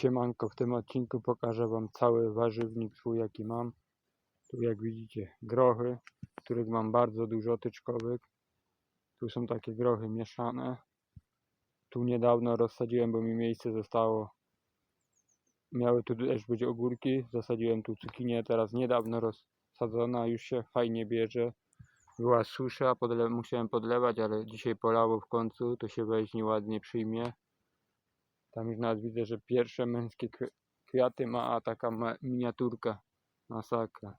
Siemanko, w tym odcinku pokażę Wam cały warzywnik swój jaki mam. Tu jak widzicie grochy, których mam bardzo dużo tyczkowych. Tu są takie grochy mieszane. Tu niedawno rozsadziłem, bo mi miejsce zostało. Miały tu też być ogórki, zasadziłem tu cukinię, teraz niedawno rozsadzona, już się fajnie bierze. Była susza, podle musiałem podlewać, ale dzisiaj polało w końcu, to się weźmie ładnie przyjmie. Tam już nawet widzę, że pierwsze męskie kwi- kwiaty ma, a taka miniaturka. Masakra.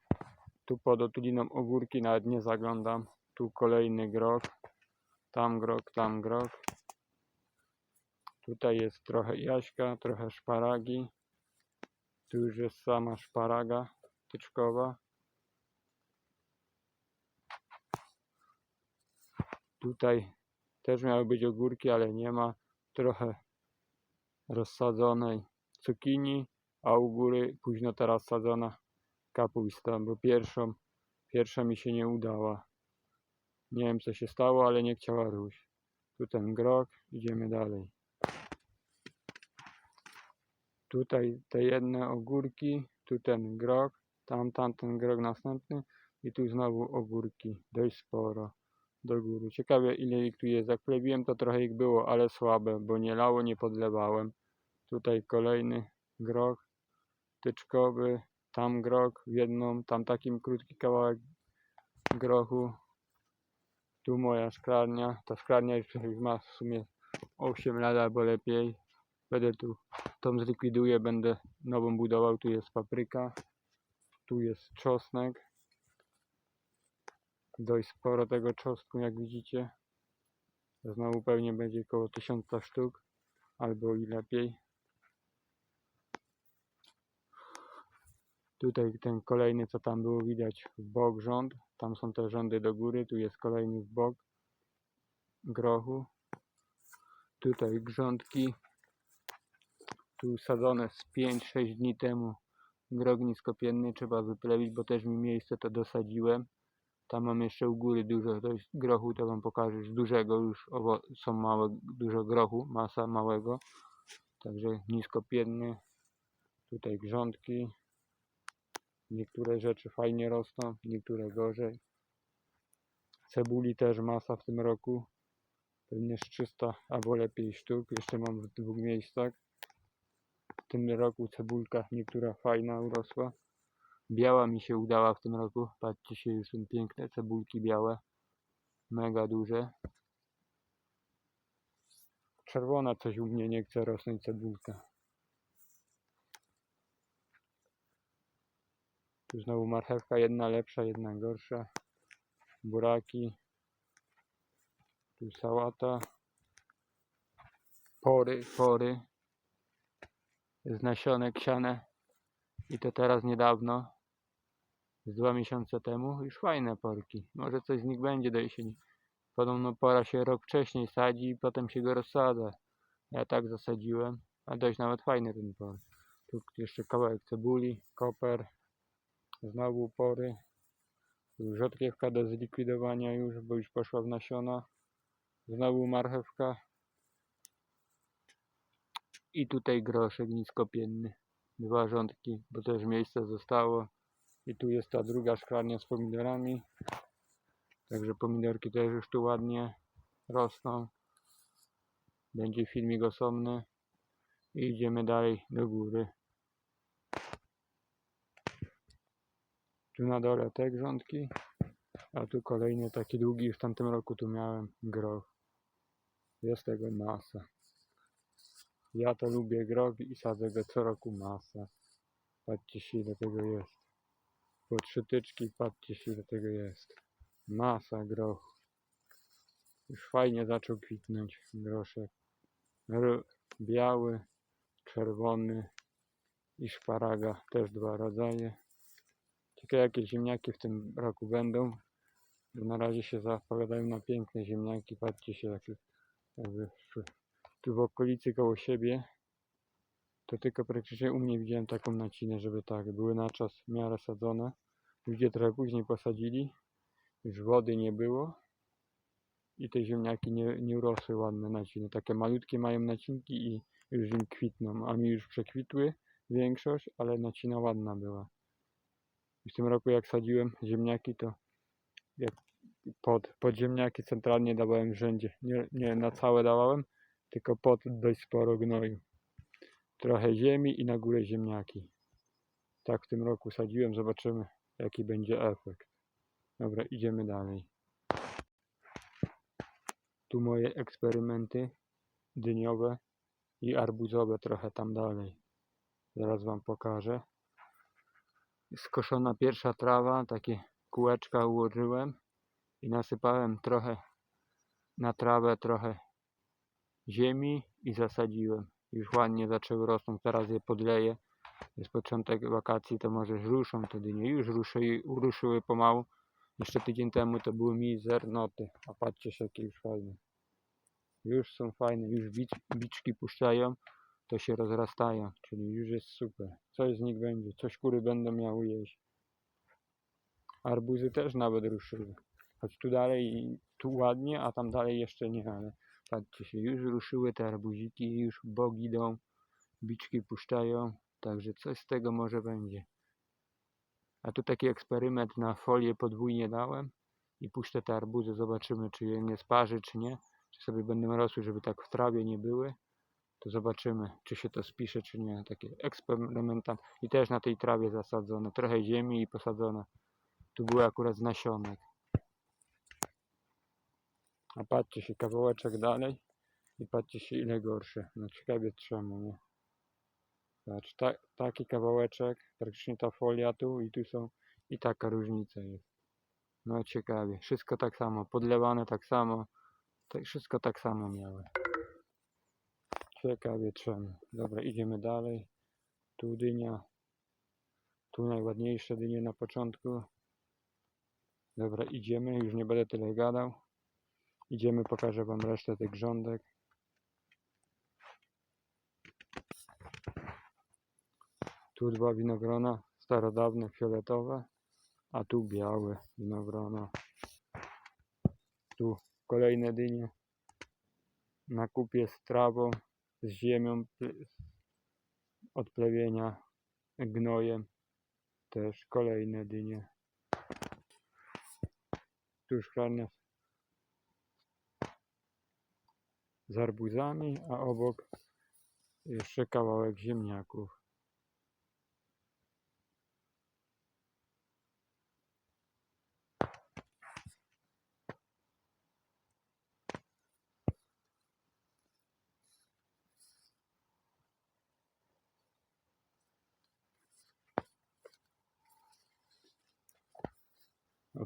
Tu pod otuliną ogórki nawet nie zaglądam. Tu kolejny grok. Tam grok, tam grok. Tutaj jest trochę jaśka, trochę szparagi. Tu już jest sama szparaga tyczkowa. Tutaj też miały być ogórki, ale nie ma. Trochę rozsadzonej cukinii, a u góry późno teraz sadzona kapusta, bo pierwszą, pierwsza mi się nie udała. Nie wiem co się stało, ale nie chciała róść. Tu ten grok, idziemy dalej. Tutaj te jedne ogórki, tu ten grok, tam tamten grok następny i tu znowu ogórki, dość sporo do góry. Ciekawe ile ich tu jest. Jak plebiłem to trochę ich było, ale słabe, bo nie lało, nie podlewałem. Tutaj kolejny grok tyczkowy, tam grok w jedną, tam takim krótki kawałek grochu. Tu moja szklarnia. Ta szklarnia już już ma w sumie 8 lat albo lepiej. Będę tu tą zlikwiduję, będę nową budował. Tu jest papryka, tu jest czosnek. Dość sporo tego czosnku, jak widzicie. Znowu pewnie będzie około 1000 sztuk, albo i lepiej. Tutaj ten kolejny, co tam było widać, w bok rząd. Tam są te rządy do góry, tu jest kolejny w bok grochu. Tutaj grządki. Tu sadzone z 5-6 dni temu. Grog niskopienny trzeba wyplewić, bo też mi miejsce to dosadziłem. Tam mam jeszcze u góry dużo grochu, to wam pokażę, z dużego już są małe, dużo grochu, masa małego. Także niskopienny. Tutaj grządki. Niektóre rzeczy fajnie rosną, niektóre gorzej. Cebuli też masa w tym roku. Pewnie z 300 albo lepiej sztuk. Jeszcze mam w dwóch miejscach. W tym roku cebulka niektóra fajna urosła. Biała mi się udała w tym roku. Patrzcie się, już są piękne cebulki białe. Mega duże. Czerwona coś u mnie nie chce rosnąć cebulka. Tu znowu marchewka, jedna lepsza, jedna gorsza. Buraki. Tu sałata. Pory, pory. Z nasionek. I to teraz niedawno. Z dwa miesiące temu. Już fajne porki. Może coś z nich będzie do jesieni. Podobno pora się rok wcześniej sadzi i potem się go rozsadza. Ja tak zasadziłem. A dość nawet fajny ten por. Tu jeszcze kawałek cebuli, koper. Znowu pory. Rzodkiewka do zlikwidowania już, bo już poszła w nasiona. Znowu marchewka. I tutaj groszek niskopienny. Dwa rządki, bo też miejsce zostało. I tu jest ta druga szklarnia z pomidorami. Także pomidorki też już tu ładnie rosną. Będzie filmik osobny. I idziemy dalej do góry. Tu na dole te grządki. A tu kolejny taki długi, w tamtym roku tu miałem groch. Jest tego masa. Ja to lubię grog i sadzę go co roku masa. Patrzcie się ile tego jest. Po trzy tyczki, patrzcie się ile tego jest. Masa grochu. Już fajnie zaczął kwitnąć groszek. R biały, czerwony i szparaga. Też dwa rodzaje. Ciekawe jakie ziemniaki w tym roku będą. Na razie się zapowiadają na piękne ziemniaki. Patrzcie się jakie jakby. Tu w okolicy koło siebie to tylko praktycznie u mnie widziałem taką nacinę, żeby tak, były na czas w miarę sadzone. Ludzie trochę później posadzili, już wody nie było i te ziemniaki nie, nie urosły ładne naciny. Takie malutkie mają nacinki i już im kwitną, a mi już przekwitły większość, ale nacina ładna była. W tym roku jak sadziłem ziemniaki, to jak pod, pod ziemniaki centralnie dawałem rzędzie. Nie, nie na całe dawałem, tylko pod dość sporo gnoju. Trochę ziemi i na górę ziemniaki. Tak w tym roku sadziłem, zobaczymy jaki będzie efekt. Dobra, idziemy dalej. Tu moje eksperymenty dyniowe i arbuzowe trochę tam dalej. Zaraz wam pokażę. Skoszona pierwsza trawa, takie kółeczka ułożyłem i nasypałem trochę na trawę, trochę ziemi i zasadziłem. Już ładnie zaczęły rosnąć, teraz je podleję. Jest początek wakacji, to może ruszą te dynie. Już ruszyły, ruszyły pomału. Jeszcze tydzień temu to były mizernoty, a patrzcie jakie już fajne. Już są fajne, już bicz, biczki puszczają, to się rozrastają, czyli już jest super. Coś z nich będzie, coś kury będą miały jeść. Arbuzy też nawet ruszyły. Choć tu dalej, tu ładnie, a tam dalej jeszcze nie, ale patrzcie się, już ruszyły te arbuziki, już bok idą, biczki puszczają, także coś z tego może będzie. A tu taki eksperyment na folię podwójnie dałem i puszczę te arbuzy, zobaczymy czy je nie sparzy, czy nie. Czy sobie będą rosły, żeby tak w trawie nie były. To zobaczymy, czy się to spisze, czy nie. Takie eksperymentam. I też na tej trawie zasadzone. Trochę ziemi i posadzone. Tu były akurat z nasionek. A patrzcie się, kawałeczek dalej. I patrzcie się, ile gorsze. No ciekawie czemu, nie? Patrz, ta, taki kawałeczek, praktycznie ta folia tu i tu są i taka różnica jest. No ciekawie, wszystko tak samo, podlewane tak samo, tak, wszystko tak samo miały. Ciekawie czemu. Dobra, idziemy dalej. Tu dynia. Tu najładniejsze dynie na początku. Dobra, idziemy, już nie będę tyle gadał. Idziemy, pokażę wam resztę tych grządek. Tu dwa winogrona, starodawne, fioletowe, a tu białe winogrona. Tu kolejne dynie na kupie z trawą, z ziemią od plewienia, gnojem. Też kolejne dynie. Tu już szklarnia z arbuzami, a obok jeszcze kawałek ziemniaków.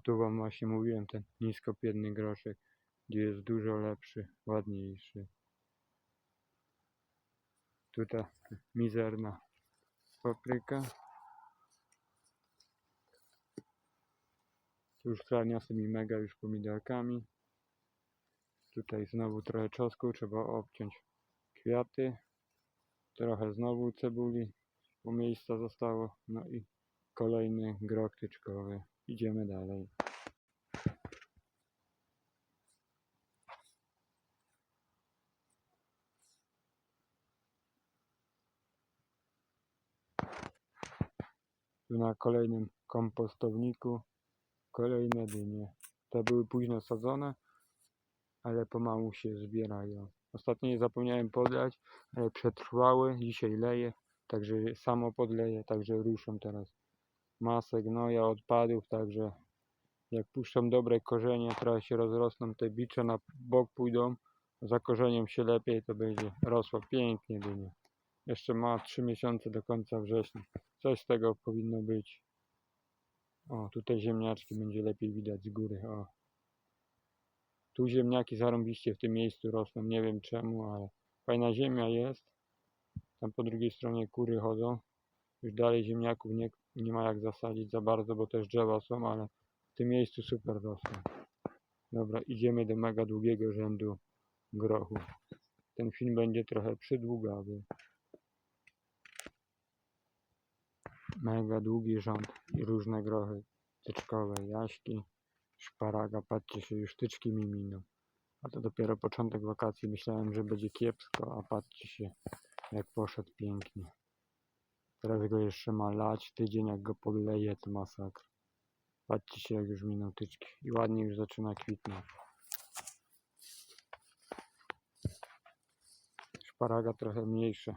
Tu wam właśnie mówiłem, ten niskopiedny groszek, gdzie jest dużo lepszy, ładniejszy. Tutaj mizerna papryka. Tu już szklarnia z tymi mega już pomidorkami. Tutaj znowu trochę czosnku, trzeba obciąć kwiaty. Trochę znowu cebuli, bo miejsca zostało. No i kolejny grok tyczkowy. Idziemy dalej. Tu na kolejnym kompostowniku kolejne dynie. Te były późno sadzone, ale pomału się zbierają. Ostatnio je zapomniałem podlać, ale przetrwały. Dzisiaj leję, także samo podleję, także ruszą teraz masę gnoja, odpadów, także jak puszczą dobre korzenie, trochę się rozrosną, te bicze na bok pójdą, za korzeniem się lepiej, to będzie rosła pięknie dynia. Jeszcze ma 3 miesiące do końca września. Coś z tego powinno być. O, tutaj ziemniaczki będzie lepiej widać z góry. O. Tu ziemniaki zarąbiście w tym miejscu rosną, nie wiem czemu, ale fajna ziemia jest. Tam po drugiej stronie kury chodzą. Już dalej ziemniaków nie, nie ma jak zasadzić za bardzo, bo też drzewa są, ale w tym miejscu super rosną. Dobra, idziemy do mega długiego rzędu grochu. Ten film będzie trochę przydługawy. Mega długi rząd i różne grochy tyczkowe, jaśki, szparaga. Patrzcie się, już tyczki mi miną. A to dopiero początek wakacji. Myślałem, że będzie kiepsko, a patrzcie się. Jak poszedł pięknie. Teraz go jeszcze ma lać. Tydzień jak go podleje to masakra. Patrzcie się jak już minął tyczki. I ładnie już zaczyna kwitnąć. Szparaga trochę mniejsza.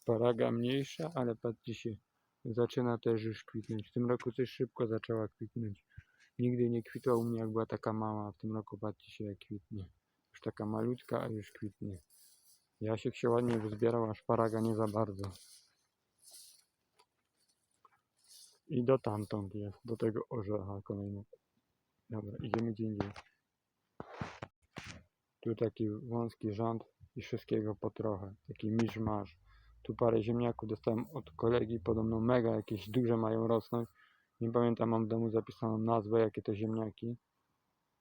Szparaga mniejsza, ale patrzcie zaczyna też już kwitnąć. W tym roku też szybko zaczęła kwitnąć. Nigdy nie kwitła u mnie jak była taka mała, w tym roku patrzcie się jak kwitnie. Już taka malutka, a już kwitnie. Jasiek się ładnie wyzbierał, a szparaga nie za bardzo. I do tamtąd jest, do tego orzecha kolejnego. Dobra, idziemy gdzie indziej. Tu taki wąski rząd i wszystkiego po trochę. Taki miszmasz. Tu parę ziemniaków dostałem od kolegi, podobno mega jakieś duże mają rosnąć. Nie pamiętam, mam w domu zapisaną nazwę, jakie to ziemniaki.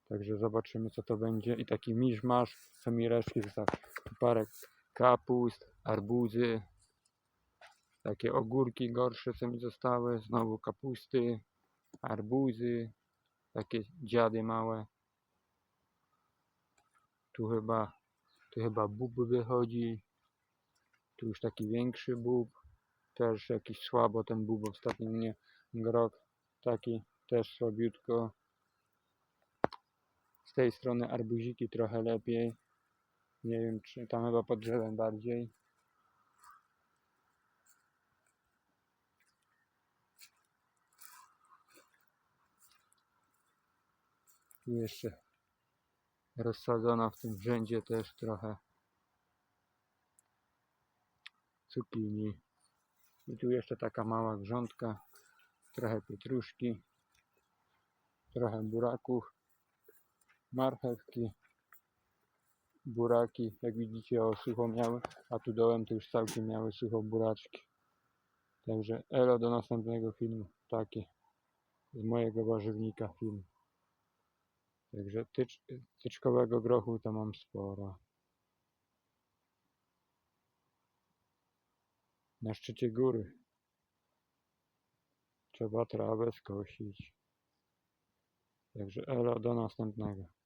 Także zobaczymy co to będzie. I taki miszmasz, co mi resztki zostały. Tu parę kapust, arbuzy, takie ogórki gorsze co mi zostały, znowu kapusty, arbuzy, takie dziady małe. Tu chyba, tu chyba bób wychodzi. Tu już taki większy bób. Też jakiś słabo ten bób ostatnio mnie grok. Taki też słabiutko. Z tej strony arbuziki trochę lepiej. Nie wiem czy tam chyba pod drzewem bardziej. Tu jeszcze rozsadzona w tym rzędzie też trochę cukinii. I tu jeszcze taka mała grządka, trochę pietruszki, trochę buraków, marchewki, buraki, jak widzicie o sucho miały, a tu dołem to już całkiem miały sucho buraczki. Także elo do następnego filmu, taki z mojego warzywnika film. Także tycz, tyczkowego grochu to mam sporo. Na szczycie góry. Trzeba trawę skosić. Także elo do następnego.